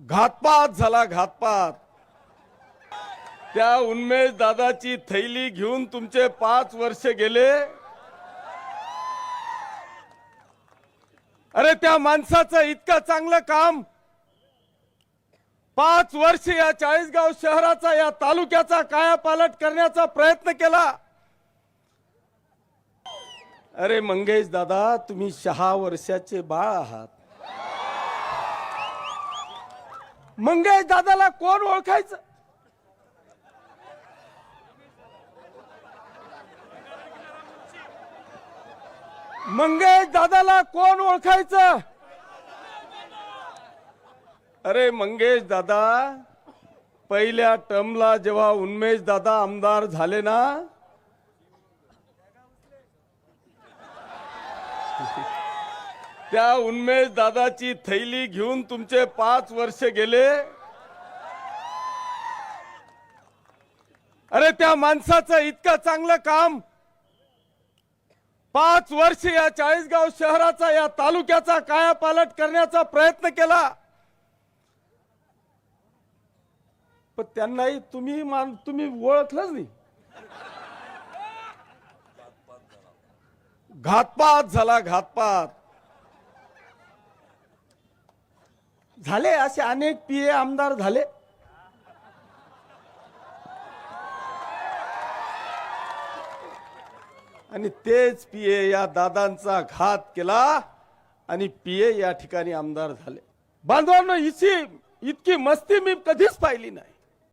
घातपात झाला घातपात. त्या उन्मेष दादाची थैली घेऊन तुमचे पाच वर्ष गेले. अरे त्या माणसाचं इतकं चांगलं काम. पाच वर्ष या चाळीसगाव शहराचा या तालुक्याचा कायापालट करण्याचा प्रयत्न केला. अरे मंगेश दादा तुम्ही सहा वर्षाचे बाळ आहात. मंगेश दादाला कोण ओळखायचं? मंगेश दादाला कोण ओळखायचं? अरे मंगेश दादा पहिल्या टर्मला जेव्हा उन्मेश दादा आमदार झाले ना? त्या उन्मेष दादाची थैली घेऊन तुमचे पाच वर्ष गेले. अरे त्या माणसाचं इतकं चांगलं काम. पाच वर्ष या चाळीसगाव शहराचा या तालुक्याचा कायापालट करण्याचा प्रयत्न केला. पण त्यांनाही तुम्ही मान तुम्ही ओळखलंच नाही. घातपात झाला घातपात. झाले असे अनेक पीए आमदार झाले. आणि तेच पीए या दादांचा घात केला आणि पीए या ठिकाणी आमदार झाले. बांधवांना इची इतकी मस्ती मी कधीच पाहिली नाही.